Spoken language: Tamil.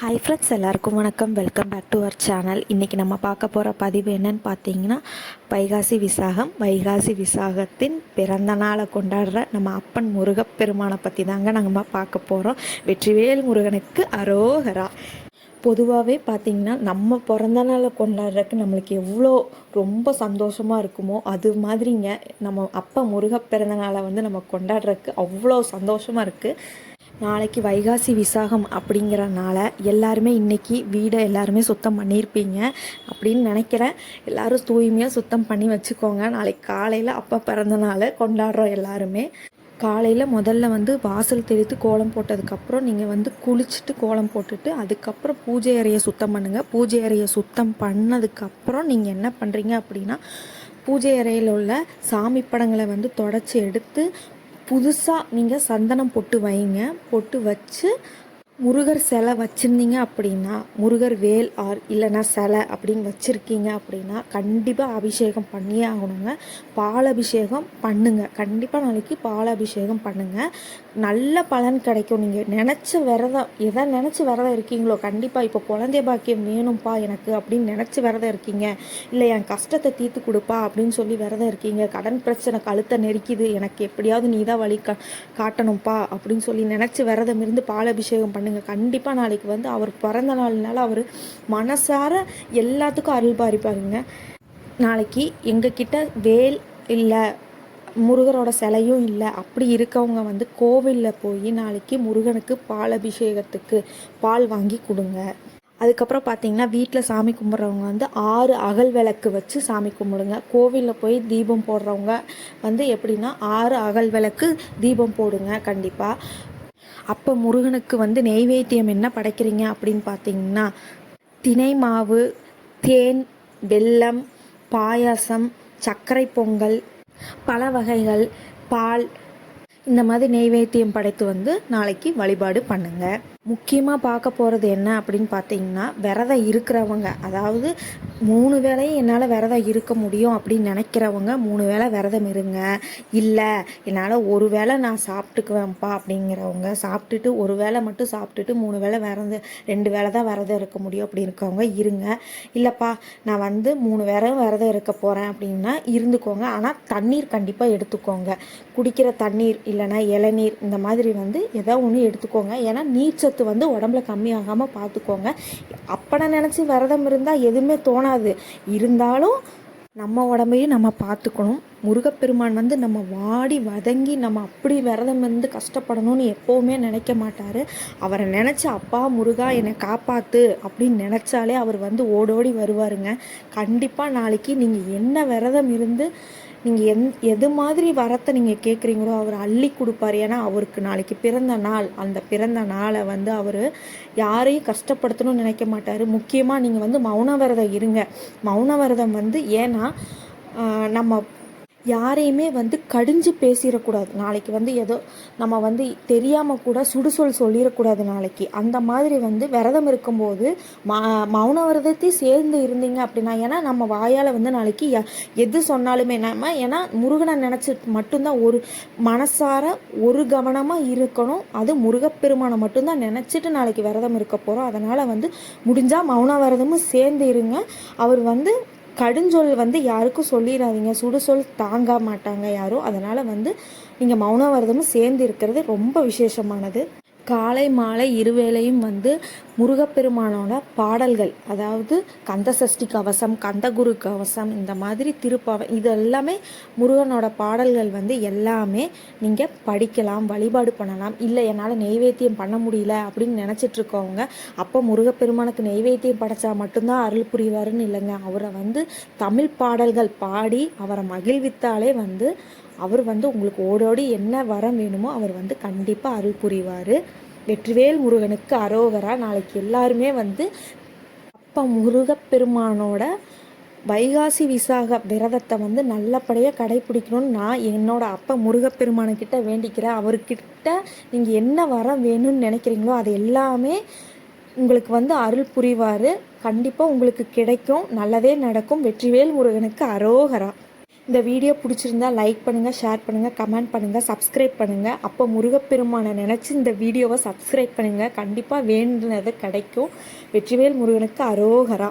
ஹாய் ஃப்ரெண்ட்ஸ் எல்லாருக்கும் வணக்கம். Welcome back to our channel இன்றைக்கி நம்ம பார்க்க போகிற பதிவு என்னன்னு பார்த்தீங்கன்னா வைகாசி விசாகம். வைகாசி விசாகத்தின் பிறந்த நாளை கொண்டாடுற நம்ம அப்பன் முருகப்பெருமானை பற்றி தாங்க நம்ம பார்க்க போகிறோம் வெற்றிவேல் முருகனுக்கு அரோகரா. பொதுவாகவே பார்த்திங்கன்னா நம்ம பிறந்த நாளை கொண்டாடுறதுக்கு நம்மளுக்கு எவ்வளோ ரொம்ப சந்தோஷமாக இருக்குமோ அது மாதிரிங்க நம்ம அப்பா முருக பிறந்த நாளை வந்து நம்ம கொண்டாடுறதுக்கு அவ்வளோ சந்தோஷமாக இருக்குது நாளைக்கு வைகாசி விசாகம் அப்படிங்கிறனால எல்லாருமே இன்றைக்கி வீடை எல்லாருமே சுத்தம் பண்ணியிருப்பீங்க அப்படின்னு நினைக்கிறேன். எல்லோரும் தூய்மையாக சுத்தம் பண்ணி வச்சுக்கோங்க. நாளைக்கு காலையில் அப்பா பிறந்த நாளை கொண்டாடுறோம் எல்லாருமே. காலையில் முதல்ல வந்து வாசல் தெளித்து கோலம் போட்டதுக்கப்புறம் நீங்கள் வந்து குளிச்சுட்டு கோலம் போட்டுட்டு அதுக்கப்புறம் பூஜை அறையை சுத்தம் பண்ணுங்கள் பூஜை அறையை சுத்தம் பண்ணதுக்கப்புறம் நீங்கள் என்ன பண்ணுறீங்க அப்படின்னா பூஜை அறையில் உள்ள சாமி படங்களை வந்து தொடச்சி எடுத்து புதுசாக நீங்கள் சந்தனம் பொட்டு வைங்க பொட்டு வச்சு முருகர் சிலை வச்சுருந்தீங்க அப்படின்னா முருகர் வேல் ஆர் இல்லைன்னா சிலை அப்படின்னு வச்சுருக்கீங்க அப்படின்னா கண்டிப்பாக அபிஷேகம் பண்ணியே ஆகணுங்க. பால் அபிஷேகம் பண்ணுங்க. கண்டிப்பாக நாளைக்கு பால் அபிஷேகம் பண்ணுங்கள் நல்ல பலன் கிடைக்கும். நீங்கள் நினச்ச விரதம் எதை நினச்சி விரதம் இருக்கீங்களோ கண்டிப்பாக இப்போ குழந்தை பாக்கியம் வேணும்ப்பா எனக்கு அப்படின்னு நினச்சி விரதம் இருக்கீங்க. இல்லை என் கஷ்டத்தை தீர்த்து கொடுப்பா அப்படின்னு சொல்லி விரதம் இருக்கீங்க. கடன் பிரச்சனை கழுத்தை நெருக்கிது. எனக்கு எப்படியாவது நீ தான் வழி கா காட்டணும்ப்பா அப்படின்னு சொல்லி நினச்சி விரதம் இருந்து பால் அபிஷேகம் பண்ணுங்க. பண்ணுங்கள் கண்டிப்பாக நாளைக்கு வந்து அவர் பிறந்த நாள்னால அவர் மனசார எல்லாத்துக்கும் அருள் பாரிப்பாருங்க. நாளைக்கு எங்ககிட்ட வேல் இல்லை முருகரோட சிலையும் இல்லை அப்படி இருக்கவங்க வந்து கோவிலில் போய் நாளைக்கு முருகனுக்கு பால் அபிஷேகத்துக்கு பால் வாங்கி கொடுங்க. அதுக்கப்புறம் பார்த்தீங்கன்னா வீட்டில் சாமி கும்பிட்றவங்க வந்து ஆறு அகல் விளக்கு வச்சு சாமி கும்பிடுங்க. கோவிலில் போய் தீபம் போடுறவங்க வந்து எப்படின்னா ஆறு அகல் விளக்கு தீபம் போடுங்க கண்டிப்பாக அப்போ முருகனுக்கு வந்து நெய்வேத்தியம் என்ன படைக்கிறீங்க அப்படின்னு பார்த்தீங்கன்னா தினை மாவு தேன் வெல்லம் பாயாசம் சர்க்கரை பொங்கல் பல வகைகள் பால் இந்த மாதிரி நெய்வேத்தியம் படைத்து வந்து நாளைக்கு வழிபாடு பண்ணுங்கள் முக்கியமாக பார்க்க போகிறது என்ன அப்படின்னு பார்த்தீங்கன்னா விரதம் இருக்கிறவங்க. அதாவது மூணு வேளையும் என்னால் விரதம் இருக்க முடியும் அப்படின்னு நினைக்கிறவங்க மூணு வேளை விரதம் இருங்க. இல்லை என்னால் ஒரு வேளை நான் சாப்பிட்டுக்குவேன்ப்பா அப்படிங்கிறவங்க சாப்பிட்டுட்டு ஒரு வேளை மட்டும் சாப்பிட்டுட்டு மூணு வேளை விரதம் ரெண்டு வேளை தான் விரதம் இருக்க முடியும் அப்படி இருக்கவங்க இருங்க. இல்லைப்பா நான் வந்து மூணு வேளை விரதம் இருக்க போகிறேன் அப்படின்னா இருந்துக்கோங்க. ஆனால் தண்ணீர் கண்டிப்பாக எடுத்துக்கோங்க. குடிக்கிற தண்ணீர் இல்லைனா இளநீர் இந்த மாதிரி வந்து ஏதோ ஒன்று எடுத்துக்கோங்க. ஏன்னா நீச்சல் சத்து வந்து உடம்புல கம்மியாகாமல் பார்த்துக்கோங்க. அப்பனை நினச்சி விரதம் இருந்தால் எதுவுமே தோணாது. இருந்தாலும் நம்ம உடம்பையும் நம்ம பார்த்துக்கணும். முருகப்பெருமான் வந்து நம்ம வாடி வதங்கி நம்ம அப்படி விரதம் இருந்து கஷ்டப்படணும்னு எப்போவுமே நினைக்க மாட்டார். அவரை நினச்சி அப்பா முருகா என்னை காப்பாற்று அப்படின்னு நினச்சாலே அவர் வந்து ஓடோடி வருவாருங்க. கண்டிப்பாக நாளைக்கு நீங்கள் என்ன விரதம் இருந்து நீங்கள் எந் எது மாதிரி வரத்தை நீங்கள் கேட்குறீங்களோ அவர் அள்ளி கொடுப்பார். ஏன்னா அவருக்கு நாளைக்கு பிறந்த நாள். அந்த பிறந்த நாளை வந்து அவர் யாரையும் கஷ்டப்படுத்தணும்னு நினைக்க மாட்டார். முக்கியமாக நீங்கள் வந்து மௌன விரதம் இருங்க. மௌன விரதம் வந்து ஏன்னா நம்ம யாரையுமே வந்து கடிஞ்சு பேசிடக்கூடாது. நாளைக்கு வந்து ஏதோ நம்ம வந்து தெரியாமல் கூட சுடுசொல் சொல்லிடக்கூடாது நாளைக்கு. அந்த மாதிரி வந்து விரதம் இருக்கும்போது மா மௌன விரதத்தையும் சேர்ந்து இருந்தீங்க அப்படின்னா ஏன்னா நம்ம வாயால் வந்து நாளைக்கு எது சொன்னாலுமே நம்ம ஏன்னா முருகனை நினச்சி மட்டும்தான் ஒரு மனசார ஒரு கவனமாக இருக்கணும். அது முருகப்பெருமானை மட்டும்தான் நினச்சிட்டு நாளைக்கு விரதம் இருக்க போகிறோம் அதனால் வந்து முடிஞ்சால் மௌன விரதமும் சேர்ந்து இருங்க. அவர் வந்து கடுஞ்சொல் வந்து யாருக்கும் சொல்லிடாதீங்க சுடுசொல் தாங்க மாட்டாங்க யாரும். அதனால் வந்து நீங்கள் மௌன விரதமும் சேர்ந்து இருக்கிறது ரொம்ப விசேஷமானது. காலை மாலை இருவேளையும் வந்து முருகப்பெருமானோட பாடல்கள் அதாவது கந்த சஷ்டி கவசம் கந்தகுரு கவசம் இந்த மாதிரி திருப்பவன் இது எல்லாமே முருகனோட பாடல்கள் வந்து எல்லாமே நீங்கள் படிக்கலாம் வழிபாடு பண்ணலாம். இல்லை என்னால் நெய்வேத்தியம் பண்ண முடியல அப்படின்னு நினச்சிட்ருக்கவங்க அப்போ முருகப்பெருமானுக்கு நெய்வேத்தியம் படைச்சா மட்டும்தான் அருள் புரிவாருன்னு இல்லைங்க. அவரை வந்து தமிழ் பாடல்கள் பாடி அவரை மகிழ்வித்தாலே வந்து அவர் வந்து உங்களுக்கு ஓடோடி என்ன வரம் வேணுமோ அவர் வந்து கண்டிப்பாக அருள் புரிவார். வெற்றிவேல் முருகனுக்கு அரோகரா. நாளைக்கு எல்லாருமே வந்து அப்பா முருகப்பெருமானோட வைகாசி விசாக விரதத்தை வந்து நல்லபடியாக கடைபிடிக்கணும்னு நான் என்னோட அப்பா முருகப்பெருமானக்கிட்ட வேண்டிக்கிறேன் அவர்கிட்ட நீங்கள் என்ன வரம் வேணும்னு நினைக்கிறீங்களோ அது எல்லாமே உங்களுக்கு வந்து அருள் புரிவார். கண்டிப்பாக உங்களுக்கு கிடைக்கும். நல்லதே நடக்கும். வெற்றிவேல் முருகனுக்கு அரோகரா. இந்த வீடியோ பிடிச்சிருந்தா லைக் பண்ணுங்கள் ஷேர் பண்ணுங்கள் கமெண்ட் பண்ணுங்கள் சப்ஸ்கிரைப் பண்ணுங்கள் அப்போ முருகப்பெருமானை நினச்சி இந்த வீடியோவை சப்ஸ்கிரைப் பண்ணுங்கள் கண்டிப்பாக வேண்டுனது கிடைக்கும். வெற்றிவேல் முருகனுக்கு அரோகரா.